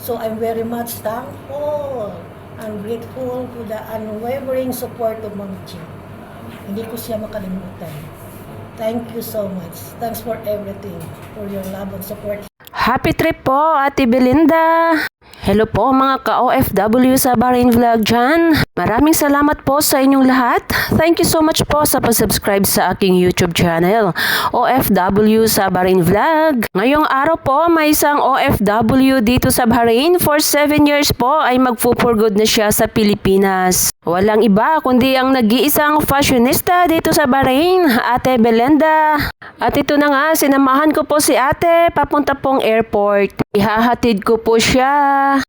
So I'm very much thankful and grateful to the unwavering support of Ma'am Chi. Hindi ko siya makalimutan. Thank you so much. Thanks for everything, for your love and support. Happy trip po, Ate Belinda! Hello po mga ka-OFW sa Bahrain Vlog dyan. Maraming salamat po sa inyong lahat. Thank you so much po sa pag-subscribe sa aking YouTube channel, OFW sa Bahrain Vlog. Ngayong araw po, may isang OFW dito sa Bahrain. For 7 years po ay magpo-for good na siya sa Pilipinas. Walang iba kundi ang nag-iisang fashionista dito sa Bahrain, Ate Belinda. At ito na nga, sinamahan ko po si ate papunta pong airport. Ihahatid ko po siya.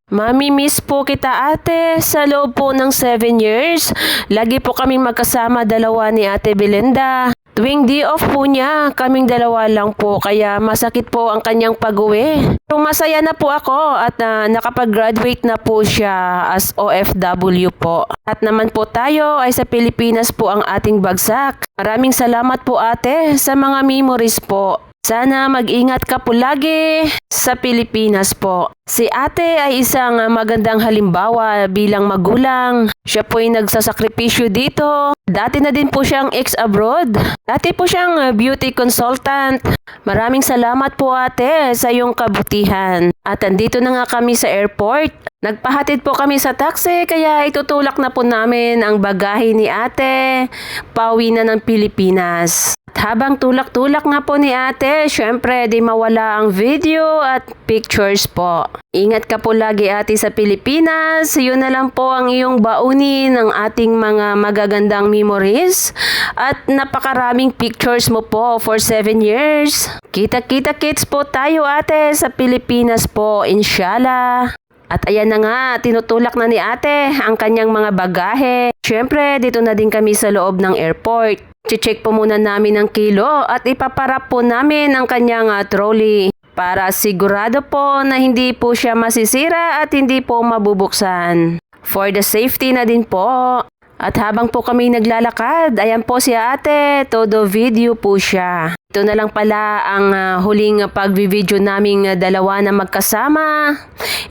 Mami, miss po kita ate. Sa loob po ng 7 years, lagi po kaming magkasama dalawa ni ate Belinda. Tuwing day off po niya, kaming dalawa lang po, kaya masakit po ang kanyang pag-uwi. Pero masaya na po ako at ah, nakapag-graduate na po siya as OFW po. At naman po tayo ay sa Pilipinas po ang ating bagsak. Maraming salamat po ate sa mga memories po. Sana mag-ingat ka po lagi sa Pilipinas po. Si ate ay isang magandang halimbawa bilang magulang. Siya po ay nagsasakripisyo dito. Dati na din po siyang ex-abroad. Dati po siyang beauty consultant. Maraming salamat po ate sa iyong kabutihan. At andito na nga kami sa airport. Nagpahatid po kami sa taxi kaya itutulak na po namin ang bagahe ni ate. Pauwi na ng Pilipinas. Habang tulak-tulak nga po ni ate, syempre di mawala ang video at pictures po. Ingat ka po lagi ate sa Pilipinas. Yun na lang po ang iyong baunin ng ating mga magagandang memories. At napakaraming pictures mo po for 7 years. Kita-kita kits po tayo ate sa Pilipinas po, inshallah. At ayan na nga, tinutulak na ni ate ang kanyang mga bagahe. Siyempre, dito na din kami sa loob ng airport. Che-check po muna namin ang kilo at ipaparap po namin ang kanyang ah, trolley para sigurado po na hindi po siya masisira at hindi po mabubuksan. For the safety na din po. At habang po kami naglalakad, ayan po si ate, todo video po siya. Ito na lang pala ang ah, huling pagvi-video naming dalawa na magkasama.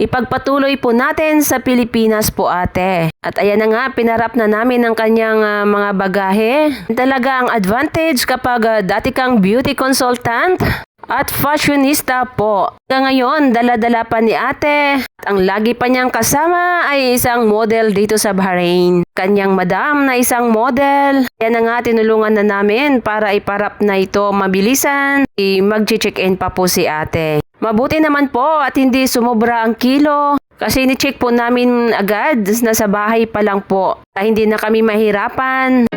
Ipagpatuloy po natin sa Pilipinas po ate. At ayan na nga, pinarap na namin ang kanyang ah, mga bagahe. Talaga ang advantage kapag ah, dati kang beauty consultant at fashionista po. Hanggang ngayon, dala-dala pa ni ate. At ang lagi pa niyang kasama ay isang model dito sa Bahrain. Kanyang madam na isang model. Yan na nga tinulungan na namin para iparap na ito mabilisan. I- Mag-check-in pa po si ate. Mabuti naman po at hindi sumobra ang kilo. Kasi ni-check po namin agad, nasa bahay pa lang po. Kaya hindi na kami mahirapan.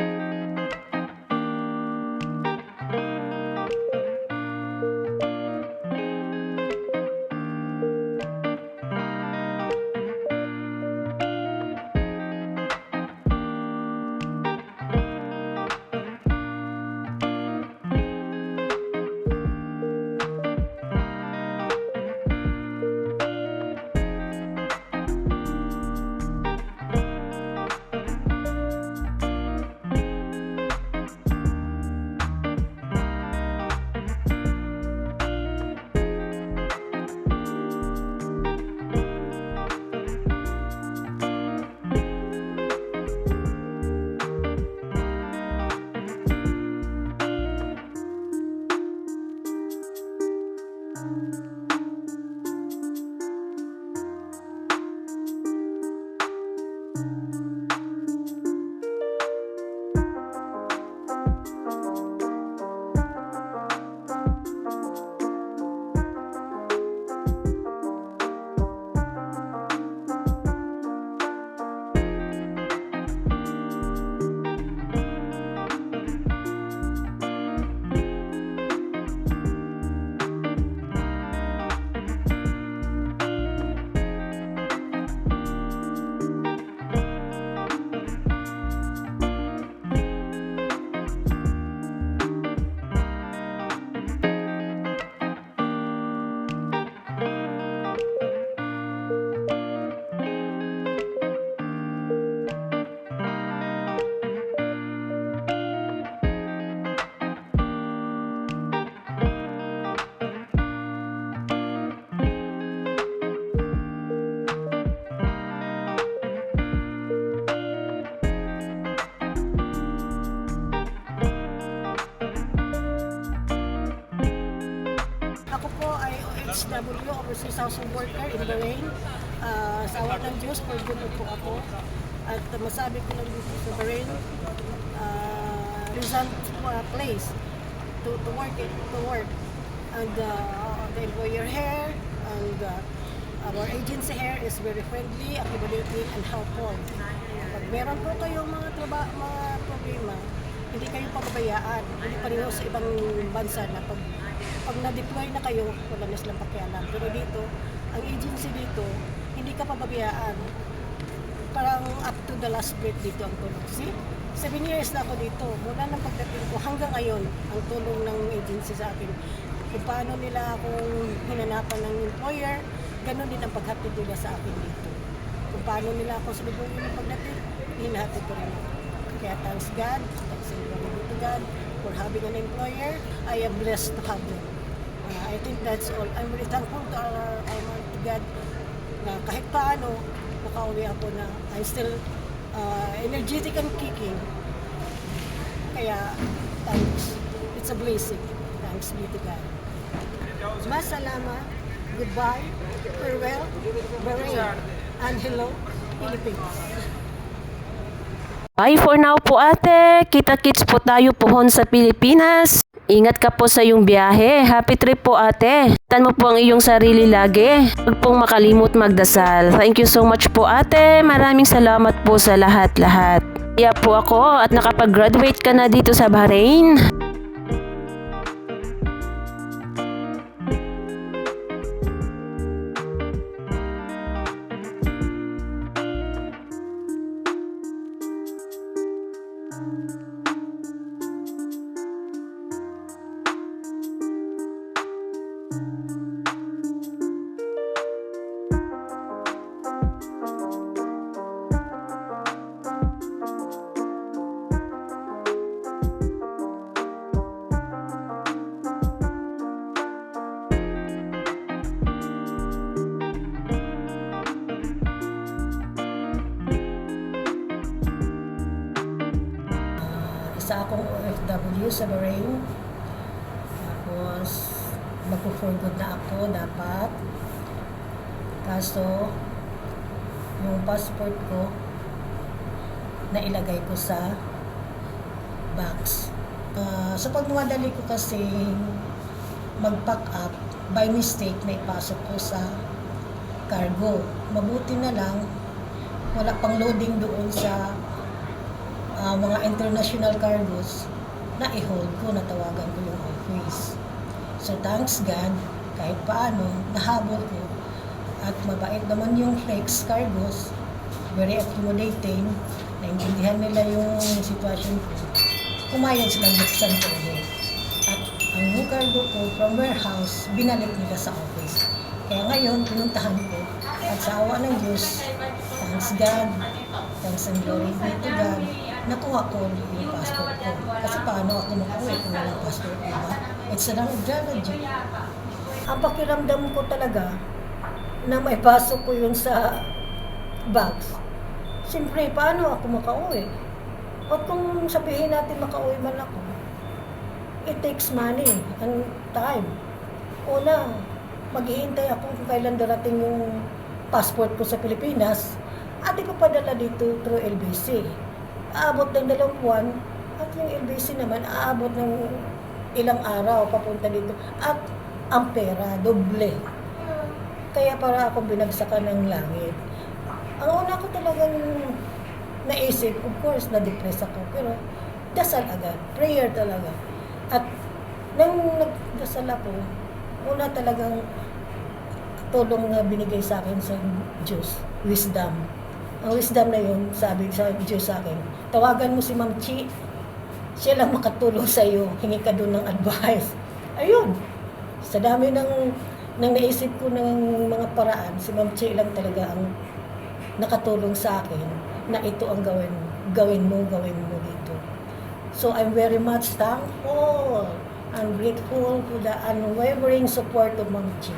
OFW, Overseas Housing Worker in Bahrain. Ah, sa awa ng Diyos, for good po ako. At uh, masabi ko lang dito sa Bahrain, uh, result uh, place to, to work it, to work. And uh, the employer here and uh, our agency here is very friendly, accommodating, and helpful. Pag meron po kayong mga traba, mga problema, hindi kayo pababayaan. Hindi pareho sa ibang bansa na pag, pag na-deploy na kayo, wala na silang pakialam. Pero dito, ang agency dito, hindi ka pababayaan. Parang up to the last breath dito ang tulong. See? Seven years na ako dito. Mula ng pagdating ko hanggang ngayon, ang tulong ng agency sa akin. Kung paano nila akong hinanapan ng employer, ganun din ang paghatid nila sa akin dito. Kung paano nila ako sa libong yung pagdating, hinahatid ko rin ako. Kaya thanks God, thanks be to God for having an employer. I am blessed to have them. Uh, I think that's all. I'm really thankful to our Almighty God na kahit paano, nakauwi ako na I'm still uh, energetic and kicking. Kaya, thanks. It's a blessing. Thanks be to God. Masalama. Goodbye. Farewell. Bahrain. And hello, Philippines. Bye for now po ate. Kita-kits po tayo pohon sa Pilipinas. Ingat ka po sa iyong biyahe. Happy trip po ate. Tan mo po ang iyong sarili lagi. Huwag pong makalimot magdasal. Thank you so much po ate. Maraming salamat po sa lahat-lahat. Kaya po ako at nakapag-graduate ka na dito sa Bahrain. Sa Bahrain. Tapos, magpo-for good na ako dapat. Kaso, yung passport ko, nailagay ko sa box. Ah, sa pagmamadali ko kasi mag-pack up, by mistake, naipasok ko sa cargo. Mabuti na lang, wala pang loading doon sa ah, mga international cargos na i-hold ko, natawagan ko yung office. So thanks God, kahit paano, nahabol ko. At mabait naman yung Flex Cargos, very accommodating, naintindihan nila yung sitwasyon ko. Pumayag silang buksan ko ulit. At ang new cargo ko from warehouse, binalik nila sa office. Kaya ngayon, pinuntahan ko. At sa awa ng Diyos, thanks God, thanks and glory be to God, nakuha ko yung passport ko. Kasi paano ako makuha kung walang passport, diba? It's an ideology. Ang pakiramdam ko talaga na may pasok ko yun sa box. Siyempre, paano ako makauwi? O kung sabihin natin makauwi man ako, it takes money and time. Una, maghihintay ako kung kailan darating yung passport ko sa Pilipinas at ipapadala dito through LBC. Aabot ng dalawang buwan at yung LBC naman aabot ng ilang araw papunta dito at ang pera, doble. Kaya para akong binagsakan ng langit. Ang una ko talagang naisip, of course, na-depress ako. Pero dasal agad. Prayer talaga. At nang nagdasal ako, una talagang tulong na binigay sa akin sa Diyos, wisdom. Ang wisdom na yun, sabi sa Diyos sa akin, tawagan mo si Ma'am Chi, siya lang makatulong sa iyo, hingi ka doon ng advice. Ayun, sa dami ng, ng naisip ko ng mga paraan, si Ma'am Chi lang talaga ang nakatulong sa akin na ito ang gawin, gawin mo, gawin mo dito. So I'm very much thankful. I'm grateful to the unwavering support of Ma'am Chi.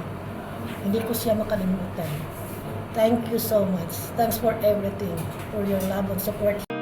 Hindi ko siya makalimutan. Thank you so much. Thanks for everything, for your love and support.